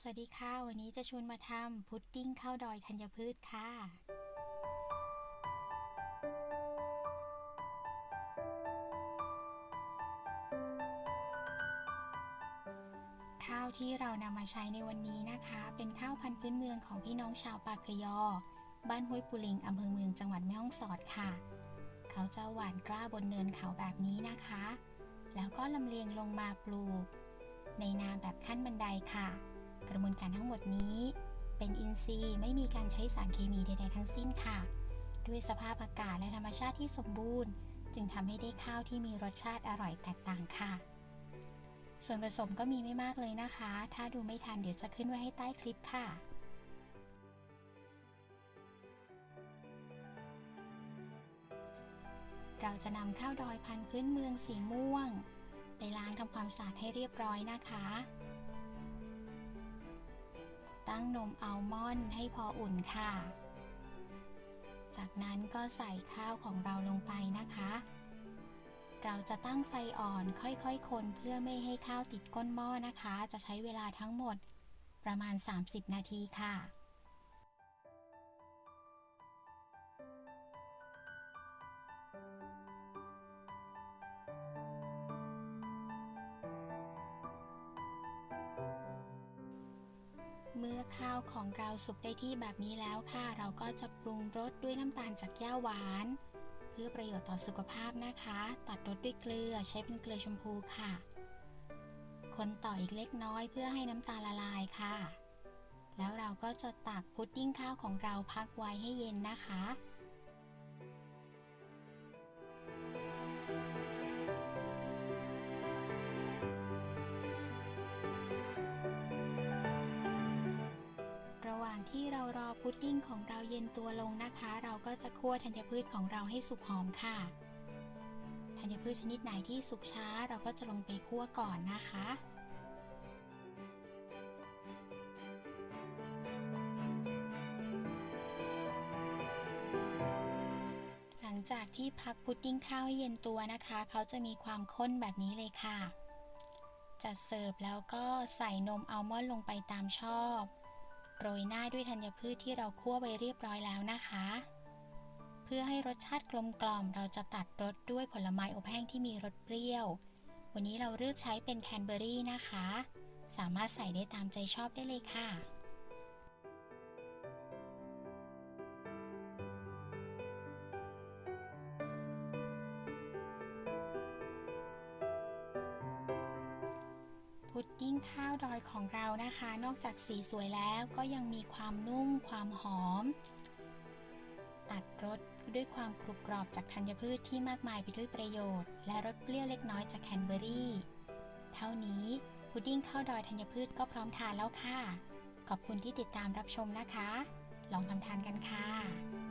สวัสดีค่ะ วันนี้จะชวนมาทำพุดดิ้งข้าวดอยธัญพืชค่ะ ข้าวที่เรานำมาใช้ในวันนี้นะคะ เป็นข้าวพันธุ์พื้นเมืองของพี่น้องชาวปากยอ บ้านห้วยปุลิงอำเภอเมืองจังหวัดแม่ฮ่องสอดค่ะ เขาจะหวานกล้าบนเนินเขาแบบนี้นะคะ แล้วก็ลำเลียงลงมาปลูก ในนาแบบขั้นบันไดค่ะ กระบวนการทั้งหมดนี้ เป็นอินทรีย์ไม่มีการใช้สารเคมีใด ๆ ทั้งสิ้นค่ะ ด้วยสภาพอากาศและธรรมชาติที่สมบูรณ์ จึงทำให้ได้ข้าวที่มีรสชาติอร่อยแตกต่างค่ะ ส่วนผสมก็มีไม่มากเลยนะคะ ถ้าดูไม่ทันเดี๋ยวจะขึ้นไว้ให้ใต้คลิปค่ะเราจะนำข้าวดอยพันธุ์พื้นเมืองสีม่วง ไปล้างทำความสะอาดให้เรียบร้อยนะคะ ตั้งนมอัลมอนด์ให้พออุ่นค่ะ จากนั้นก็ใส่ข้าวของเราลงไปนะคะ เราจะตั้งไฟอ่อนค่อยๆ คนเพื่อไม่ให้ข้าวติดก้นหม้อนะคะ จะใช้เวลาทั้งหมดประมาณ 30 นาทีค่ะ เมื่อข้าวของเราสุกได้ที่แบบนี้แล้วค่ะ เราก็จะปรุงรสด้วยน้ำตาลจากหญ้าหวาน เพื่อประโยชน์ต่อสุขภาพนะคะ ตัดรสด้วยเกลือใช้เป็นเกลือชมพูค่ะ คนต่ออีกเล็กน้อยเพื่อให้น้ำตาลละลายค่ะ แล้วเราก็จะตักพุดดิ้งข้าวของเราพักไว้ให้เย็นนะคะ รารอพุดดิ้งของเราเย็นตัวลงนะคะ เราก็จะคั่วธัญพืชของเราให้สุกหอมค่ะธัญพืชชนิดไหนที่สุกช้า เราก็จะลงไปคั่วก่อนนะคะหลังจากที่พักพุดดิ้งข้าวเย็นตัวนะคะ เขาจะมีความข้นแบบนี้เลยค่ะ จัดเสิร์ฟแล้วก็ใส่นมอัลมอนด์ลงไปตามชอบ โรยหน้าด้วยธัญพืชที่เราคั่วไว้เรียบร้อยแล้วนะคะ เพื่อให้รสชาติกลมกล่อมเราจะตัดรสด้วยผลไม้อบแห้งที่มีรสเปรี้ยว วันนี้เราเลือกใช้เป็นแคนเบอรี่นะคะ สามารถใส่ได้ตามใจชอบได้เลยค่ะ พุดดิ้งข้าวดอยของเรานะคะ นอกจากสีสวยแล้วก็ยังมีความนุ่มความหอม ตัดรสด้วยความกรุบกรอบจากธัญพืชที่มากมายไปด้วยประโยชน์ และรสเปรี้ยวเล็กน้อยจากแคนเบอรี่ เท่านี้พุดดิ้งข้าวดอยธัญพืชก็พร้อมทานแล้วค่ะ ขอบคุณที่ติดตามรับชมนะคะ ลองทำทานกันค่ะ